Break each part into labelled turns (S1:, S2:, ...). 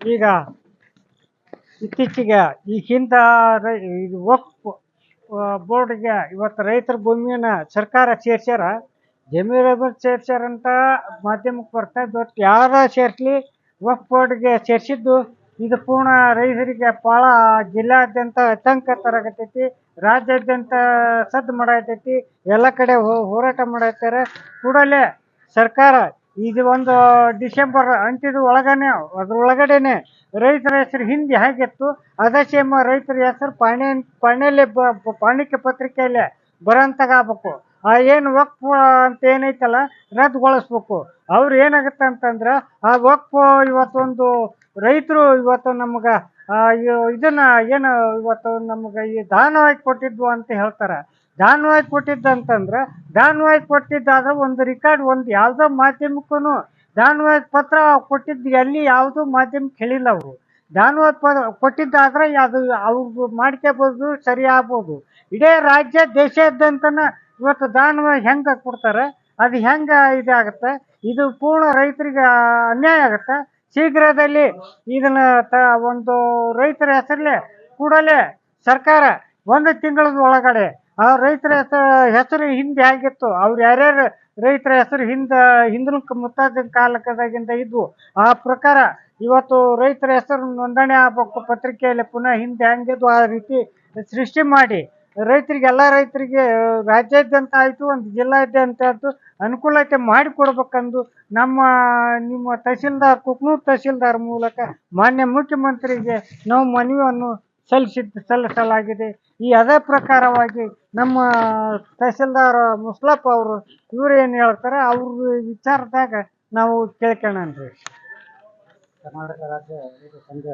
S1: ಈಗ ಇತ್ತೀಚೆಗೆ ಈ ಹಿಂದ ರೈ- ಇದು ವಕ್ಫ್ ಬೋರ್ಡ್ಗೆ ಇವತ್ತು ರೈತರ ಭೂಮಿಯನ್ನ ಸರ್ಕಾರ ಸೇರ್ಸ್ಯಾರ. ಜಮೀನು ಸೇರ್ಸ್ಯಾರಂತ ಮಾಧ್ಯಮಕ್ಕೆ ಬರ್ತಾ ಬಟ್ ಯಾರ ಸೇರಿಸ್ಲಿ ವಕ್ಫ್ ಬೋರ್ಡ್ಗೆ ಸೇರಿಸಿದ್ದು? ಇದು ಪೂರ್ಣ ರೈತರಿಗೆ ಭಾಳ ಜಿಲ್ಲಾದ್ಯಂತ ಆತಂಕ ತರಗತೈತಿ, ರಾಜ್ಯಾದ್ಯಂತ ಸದ್ದು ಮಾಡತೈತಿ, ಎಲ್ಲ ಕಡೆ ಹೋರಾಟ ಮಾಡತ್ತಾರೆ ಕೂಡಲೇ ಸರ್ಕಾರ ಇದು ಒಂದು ಡಿಸೆಂಬರ್ ಅಂತ್ಯದ ಒಳಗನೆ ಅದ್ರೊಳಗಡೆನೆ ರೈತರ ಹೆಸರು ಹಿಂದೆ ಹೇಗಿತ್ತು. ಅದೇ ಸೇಮ್ ರೈತರ ಹೆಸರು ಪಾಣಿ ಬ- ಪಾಣಿಕೆ ಪತ್ರಿಕೆಯಲ್ಲಿ ಬರೋಂತಾಗಬೇಕು ಆ ಏನು ವಕ್ಫ್ ಅಂತ ಏನೈತಲ್ಲ, ರದ್ದುಗೊಳಿಸ್ಬೇಕು. ಅವ್ರು ಏನಾಗುತ್ತೆ ಅಂತಂದ್ರೆ, ಆ ವಕ್ಫ್ ಇವತ್ತೊಂದು ರೈತರು ಇವತ್ತು ನಮ್ಗೆ ಇದನ್ನ ಏನು ಇವತ್ತು ನಮ್ಗೆ ಈ ದಾನವಾಗಿ ಕೊಟ್ಟಿದ್ವು ಅಂತ ಹೇಳ್ತಾರೆ. ದಾನವಾಗಿ ಕೊಟ್ಟಿದ್ದಂತಂದ್ರೆ ದಾನವಾಗಿ ಕೊಟ್ಟಿದ್ದಾದ್ರೆ ಒಂದು ರೆಕಾರ್ಡ್ ಒಂದು ಯಾವುದೋ ಮಾಧ್ಯಮಕ್ಕೂ ದಾನವಾಗಿ ಪತ್ರ ಕೊಟ್ಟಿದ್ದು ಎಲ್ಲಿ ಯಾವುದೂ ಮಾಧ್ಯಮಕ್ಕೆ ಕೇಳಿಲ್ಲ ಅವರು. ದಾನವಾಗಿ ಪತ್ರ ಕೊಟ್ಟಿದ್ದಾದ್ರೆ ಅದು ಅವ್ರು ಮಾಡ್ಕೋಬೋದು, ಸರಿ ಆಗ್ಬೋದು. ಇಡೀ ರಾಜ್ಯ ದೇಶದಂತನ ಇವತ್ತು ದಾನವಾಗಿ ಹೆಂಗೆ ಕೊಡ್ತಾರೆ ಅದು ಹೆಂಗೆ ಇದಾಗುತ್ತೆ, ಇದು ಪೂರ್ಣ ರೈತರಿಗೆ ಅನ್ಯಾಯ ಆಗುತ್ತೆ. ಶೀಘ್ರದಲ್ಲಿ ಇದನ್ನ ತ, ಒಂದು ರೈತರ ಹೆಸರಲ್ಲೇ ಕೂಡಲೇ ಸರ್ಕಾರ ಒಂದು ತಿಂಗಳದ ಒಳಗಡೆ ಆ ರೈತರ ಹೆಸರು ಹೆಸರು ಹಿಂದೆ ಆಗಿತ್ತು. ಅವ್ರು ಯಾರ್ಯಾರು ರೈತರ ಹೆಸರು ಹಿಂದೆ, ಹಿಂದಿನ ಮುತ್ತಾದ ಕಾಲಕದಾಗಿಂದ ಇದ್ವು. ಆ ಪ್ರಕಾರ ಇವತ್ತು ರೈತರ ಹೆಸರು ನೋಂದಣಿ ಆಗ್ಬೇಕು ಪತ್ರಿಕೆಯಲ್ಲಿ ಪುನಃ ಹಿಂದೆ ಹೆಂಗಿದ್ವು. ಆ ರೀತಿ ಸೃಷ್ಟಿ ಮಾಡಿ ರೈತರಿಗೆ, ಎಲ್ಲ ರೈತರಿಗೆ ರಾಜ್ಯಾದ್ಯಂತ ಆಯಿತು, ಒಂದು ಜಿಲ್ಲಾದ್ಯಂತ ಆಯಿತು, ಅನುಕೂಲತೆ ಮಾಡಿಕೊಡ್ಬೇಕಂದು ನಮ್ಮ, ನಿಮ್ಮ ತಹಸೀಲ್ದಾರ್, ಕುಕ್ನೂರು ತಹಸೀಲ್ದಾರ್ ಮೂಲಕ ಮಾನ್ಯ ಮುಖ್ಯಮಂತ್ರಿಗೆ ನಾವು ಮನವಿಯನ್ನು ಸಲ್ಲಿಸಿದ್ದು ಸಲ್ಲಿಸಲಾಗಿದೆ. ಈ ಅದೇ ಪ್ರಕಾರವಾಗಿ ನಮ್ಮ ತಹಸೀಲ್ದಾರ್ ಮುಸ್ಲಪ್ಪ ಅವರು ಇವ್ರು ಏನು ಹೇಳ್ತಾರೆ ಅವ್ರ ವಿಚಾರದಾಗ ನಾವು ಕೇಳ್ಕೊಳ್ಳೋಣ್ರಿ
S2: ಕರ್ನಾಟಕ ರಾಜ್ಯ ರೈತ ಸಂಘ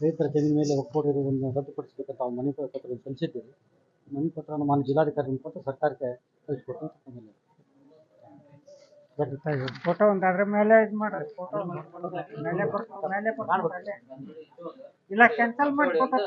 S2: ರೈತರ ಜಮೀನ ಮೇಲೆ ಒಕ್ಕೂಟವನ್ನು ರದ್ದುಪಡಿಸಬೇಕಂತ ನಾವು ಮನವಿ ಪತ್ರ ಸಲ್ಲಿಸಿದ್ದೇವೆ. ಮನವಿ ಪತ್ರವನ್ನು ಮಾನ್ಯ ಜಿಲ್ಲಾಧಿಕಾರಿ ಕೊಟ್ಟು ಸರ್ಕಾರಕ್ಕೆ ಕಳಿಸ್ಕೊಟ್ಟು
S1: ಫೋಟೋ ಒಂದು ಅದ್ರ ಮೇಲೆ ಇದು ಮಾಡ್ರಿ ಫೋಟೋ ಮೇಲೆ ಮೇಲೆ ಇಲ್ಲ ಕ್ಯಾನ್ಸಲ್ ಮಾಡಿ ಫೋಟೋ